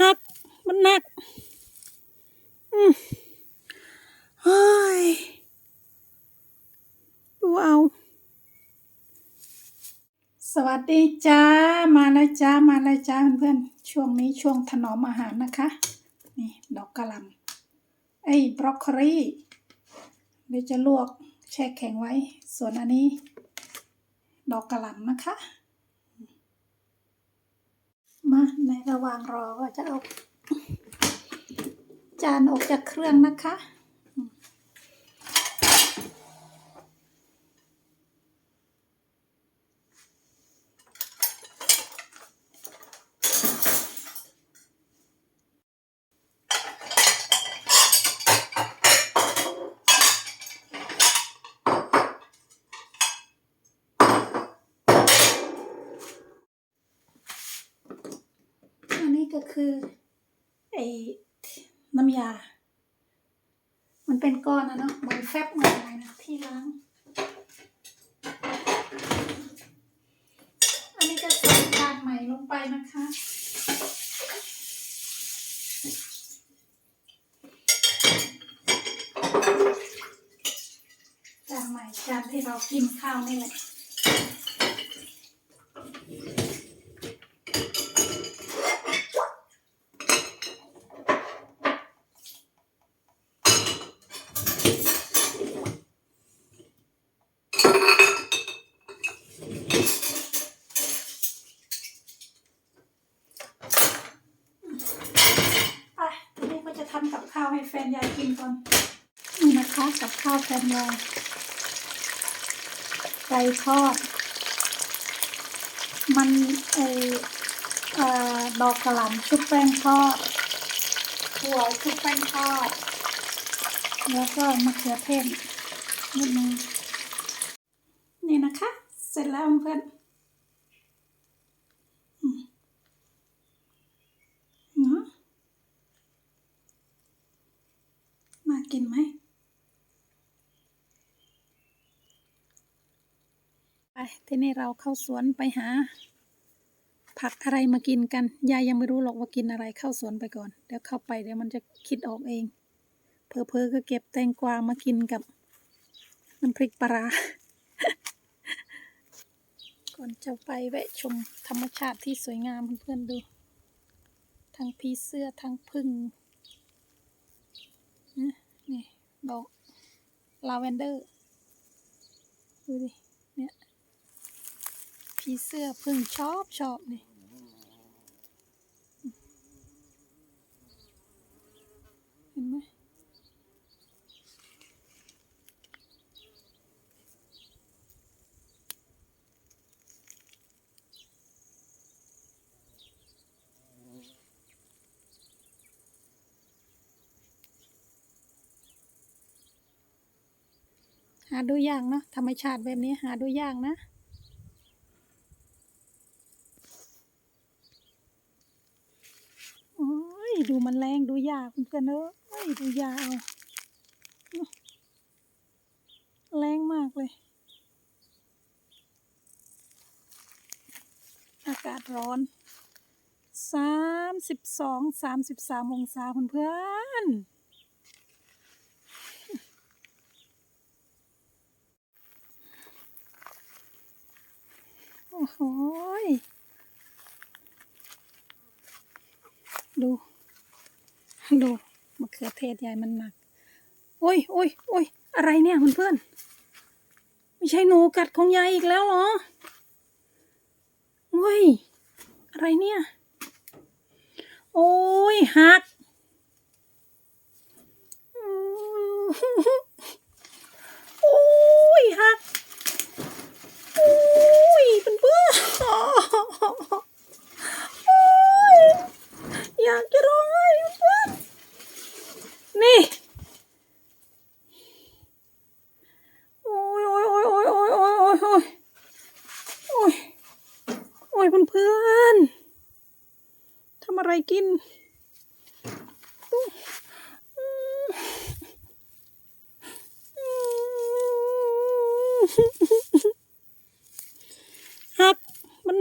หัก มันหนักอืมเฮ้ยดูเอา สวัสดีจ้า มาแล้วจ้า มาแล้วจ้าเพื่อนๆ ช่วงนี้ช่วงถนอมอาหารนะคะ นี่ ดอกกระหลำไอ้บรอกโคลีเดี๋ยวจะลวกแช่แข็งไว้ ส่วนอันนี้ ดอกกระหล่ำนะคะ มาในระหว่างรอก็จะเอาจานออกจากเครื่องนะคะ ก็คือ ไอ้น้ำยา มันเป็นก้อนนะเนาะเหมือนแฟบเหมือนอะไรนะที่ล้าง อันนี้ก็ใส่จานใหม่ลงไปนะคะจานใหม่จานที่เรากินข้าวนี่แหละ ไป ทำกับข้าวให้แฟนยายกินก่อน นี่นะคะกับข้าวแฟนยายไก่ทอด มันไอเออดอกกระหล่ำชุบแป้งทอดถั่วชุบแป้งทอด แล้วก็มะเขือเทศนิดนึงนี่นะคะ เสร็จแล้วเพื่อนอืมเนาะ น่า กินไหมไปทีนี้เราเข้าสวนไปหา ผักอะไรมากินกันยายยังไม่รู้หรอกว่ากินอะไรเข้าสวนไปก่อน เดี๋ยวเข้าไปเดี๋ยวมันจะคิดออกเอง เพอเพอก็เก็บแตงกวามากินกับน้ำพริกปลาก่อนจะไปแวะชมธรรมชาติที่สวยงามเพื่อนๆดู ทั้งผีเสื้อทั้งพึ่ง นะนี่ ดอกลาเวนเดอร์ ดูดิ เนี่ย ผีเสื้อพึ่งชอบชอบนี่าดูยากเนาะธรรมชาติแบบนี้หาดูยากนะ โอ้ย ดูมันแรงดูยากเพื่อนๆเอ้ยดูยาวแรงมากเลย อากาศร้อนสามสิบสองสามสิบสามองศาเพื่อนๆ โอ้โหดู ดูมะเขือเทศยายมันหนัก โอ้ยโอ้ยโอ้ยอะไรเนี่ยเพื่อนๆไม่ใช่หนูกัดของยายอีกแล้วเหรอโอ้ย อะไรเนี่ย โอ้ยหักอืมโอ้ยหักโอ้ Oh.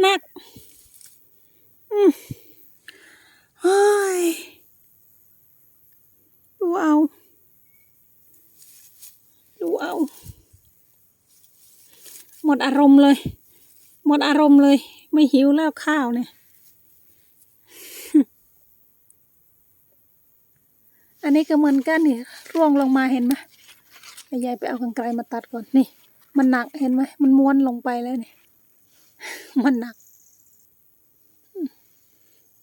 หนักอืมเฮ้ยดูเอา ดูเอา หมดอารมณ์เลย หมดอารมณ์เลย ไม่หิวแล้วข้าวเนี่ย อันนี้ก็เหมือนกันนี่ร่วงลงมาเห็นไหมยายไปเอากรรไกรมาตัดก่อนนี่ มันหนักเห็นไหมมันม้วนลงไปแล้วนี่ย มันหนัก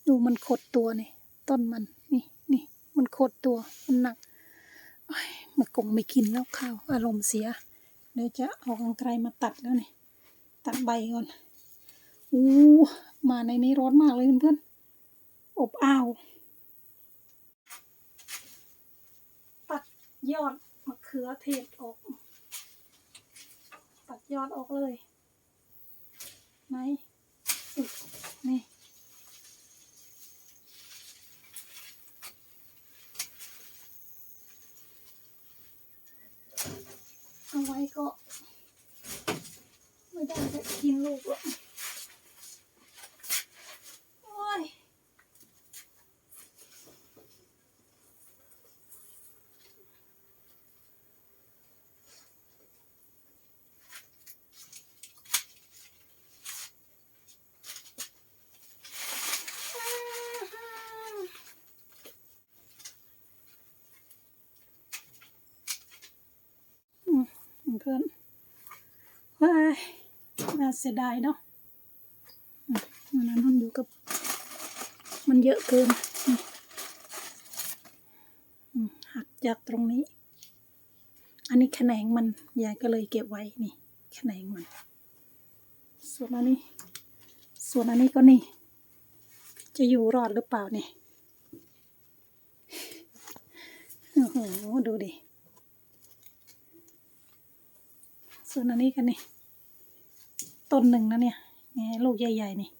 ดูมันขดตัวนี่ ต้นมันนี่นี่มันขดตัว มันหนักมันคงไม่กินแล้วข้าว อารมณ์เสีย เดี๋ยวจะเอากรรไกรมาตัดแล้วนี่ ตัดใบก่อน อู้มาในนี้ร้อนมากเลยเพื่อนๆ อบอ้าว ตัดยอดมะเขือเทศออก ตัดยอดออกเลย ไหมนี่เอาไว้ก็ ไม่ได้จะกินลูกหรอกโอ้ย อืมเพื่อนว้ายน่า เสียดายเนาะมันนั้นมันอยู่กับ มันเยอะเกินหักจากตรงนี้ อันนี้แขนงมันยายก็เลยเก็บไว้นี่ แขนงมัน ส่วนอันนี้ ส่วนอันนี้ก็นี่ จะอยู่รอดหรือเปล่านี่โอ้โหดูดิส่วนอันนี้กันนี่ ต้นหนึ่งนะเนี่ยนี่ลูกใหญ่ๆนี่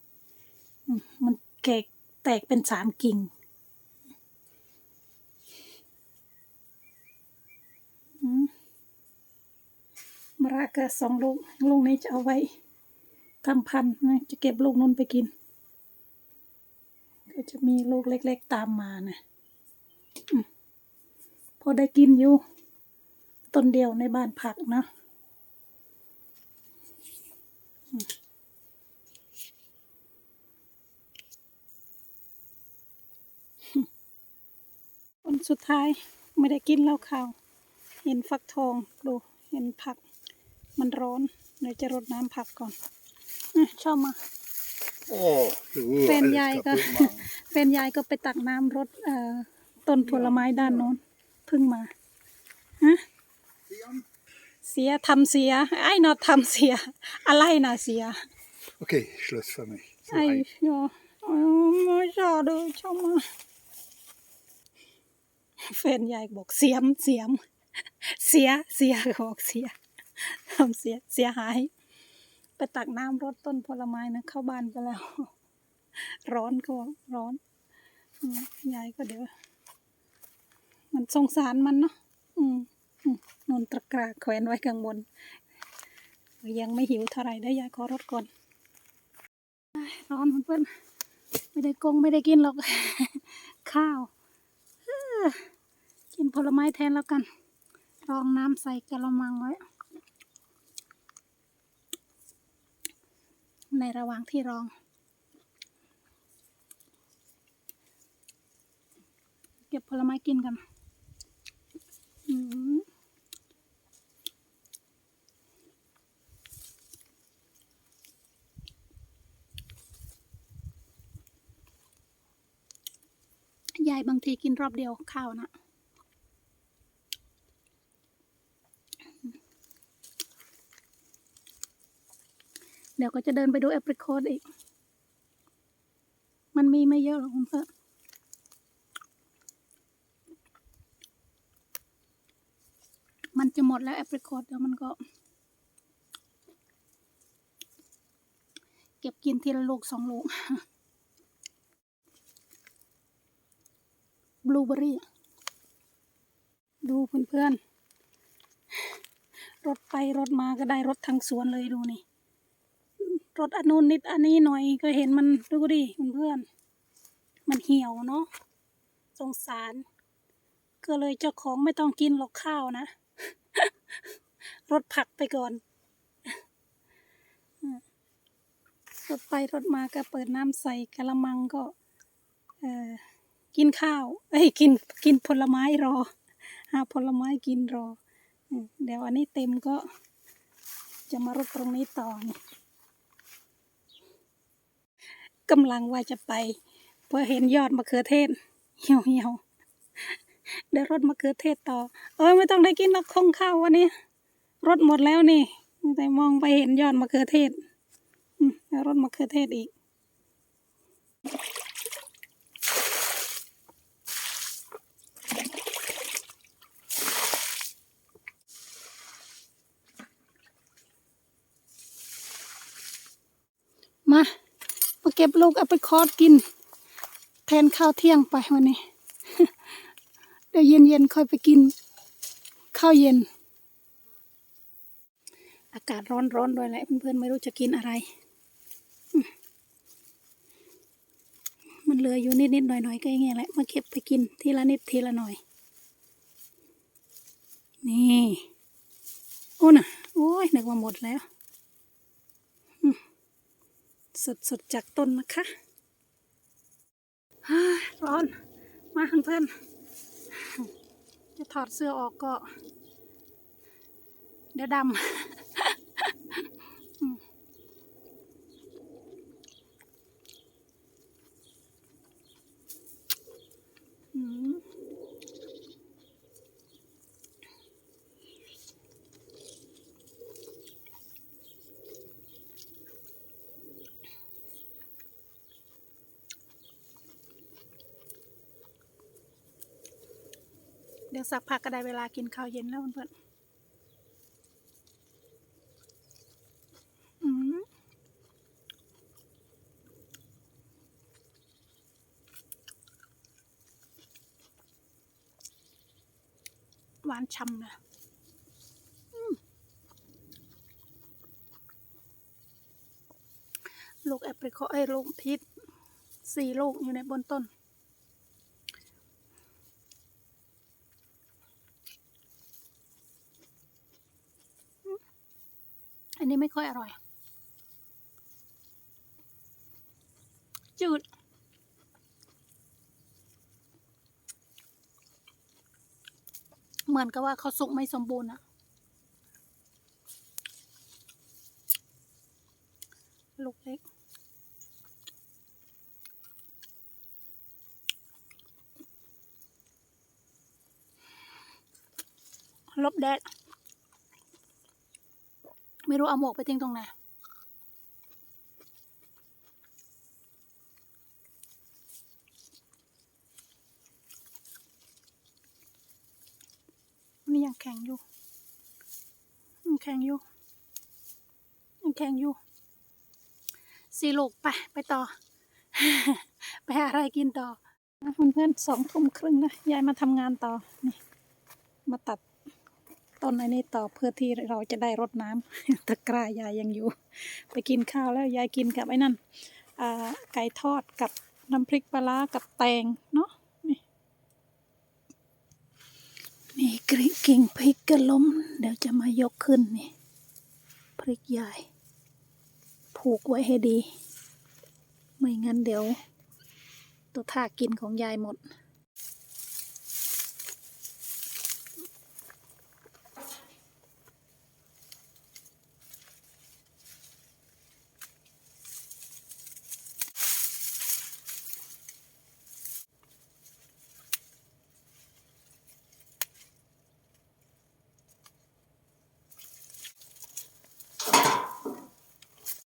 มันแกกแตกเป็นสามกิ่ง มระกะสองลูก ลูกนี้จะเอาไว้ทำพันธุ์นะ จะเก็บลูกนู้นไปกิน ก็จะมีลูกเล็กๆตามมานะพอได้กินอยู่ต้นเดียวในบ้านผักเนาะ วัน สุดท้ายไม่ได้กินแล้วข้าว เห็นฟักทองดูเห็นผัก มันร้อนเดี๋ยวจะรดน้ำผักก่อนอะชอบมา Åh, du เป็นยายก็ älskar pumman. เป็นยายก็ไปตักน้ำรดเอ่อต้นผลไม้ด้านโน้นเพึ่งมาฮะเสียทำเสียไอ้นอทำเสีย อะไรนะเสีย Okej, Schluss för mig. Så ไอ้ hej. ยอไม่ชอบเลยชอบมา แฟนยายบอกเสียมเสียม เสียเสียเขาบอกเสียทำเสียเสียหาย ไปตักน้ำรดต้นผลไม้นะเข้าบ้านไปแล้ว ร้อนก็บอกร้อนยายก็เดี๋ยว มันสงสารมันเนาะอืมอืมนนตะกร้าแขวนไว้ข้างบน ยังไม่หิวเท่าไหร่ได้ยายขอรถก่อน ร้อนเพื่อนไม่ได้กงไม่ได้กินหรอก ข้าว กินผลไม้แทนแล้วกัน รองน้ำใส่กระมังไว้ ในระหว่างที่รอง เก็บผลไม้กินกันยายบางทีกินรอบเดียวข้าวนะ เดี๋ยวก็จะเดินไปดูแอปริโคดอีก มันมีไม่เยอะหรอกคุณเพื่อนมันจะหมดแล้วแอปริโคดเดี๋ยวมันก็ เก็บกินทีละลูกสองลูกบลูเบอรี่ ดูเพื่อนๆ รถไปรถมาก็ได้รถทั้งสวนเลยดูนี่ รรถอันนู้นนิดอันนี้หน่อยก็เห็นมันดูดิเพื่อนมันเหี่ยวเนาะสงสาร ก็เลยเจ้าของไม่ต้องกินหรอกข้าวนะรถผักไปก่อนรถไปรถมาก็เปิดน้ำใส่กะละมังก็เออกินข้าวเอ้ยกินกินผลไม้รอหาผลไม้กินรอเดี๋ยวอันนี้เต็มก็จะมารดตรงนี้ต่อนี่ กำลังว่าจะไปพอเห็นยอดมะเขือเทศเหี่ยวเหี่ยวๆเดี๋ยวรดมะเขือเทศต่อ เอ้ยไม่ต้องได้กินนกคงข้าววันนี้รดหมดแล้วนี่แต่มองไปเห็นยอดมะเขือเทศอืมแล้วรดมะเขือเทศอีก มา ก็บลูกเอาไปคอร์สกิน แทนข้าวเที่ยงไปวันนี้เดี๋ยวเย็นๆค่อยไปกิน ข้าวเย็น อากาศร้อนๆด้วยแหละเพื่อนๆไม่รู้จะกินอะไร มันเหลืออยู่นิดๆหน่อยๆก็อย่างเงี้ยแหละมาเก็บไปกินทีละนิดทีละหน่อย นี่ โอ้น่ะ โอ้ยนึกว่าหมดแล้ว สดๆจากต้นนะคะร้อน มาเพื่อนจะถอดเสื้อออกก็เดี๋ยวดำ ดี๋ยวสักพักก็ได้เวลากินข้าวเย็นแล้วเพื่อนๆอืมหวานช่ำนะลูกแอปริคอไอ้ลูกพีชสี่ลูกอยู่ในบนต้น นี้ไม่ค่อยอร่อย จืด เหมือนกับว่าเขาสุกไม่สมบูรณ์อะลูกเล็กลบแดด ไม่รู้เอาหมวกไปทิ้งตรงไหนนี่ยังแข็งอยู่ยังแข็งอยู่ยังแข็งอยู่สีลูกไป ไปต่อ ไปหาอะไรกินต่อนะเพื่อนๆสองทุ่มครึ่งนะยายมาทำงานต่อ นี่ มาตัด ต้นไอ้นี้ต่อเพื่อที่เราจะได้รดน้ำตะกร้ายายยังอยู่ ไปกินข้าวแล้วยายกินกับไอ้นั่นไก่ทอดกับน้ำพริกปลากับแตงเนาะนี่นี่กริกิ่งพริกกระล้ม เดี๋ยวจะมายกขึ้นนี่ พริกยายผูกไว้ให้ดี ไม่งั้นเดี๋ยว ตัวท่ากินของยายหมด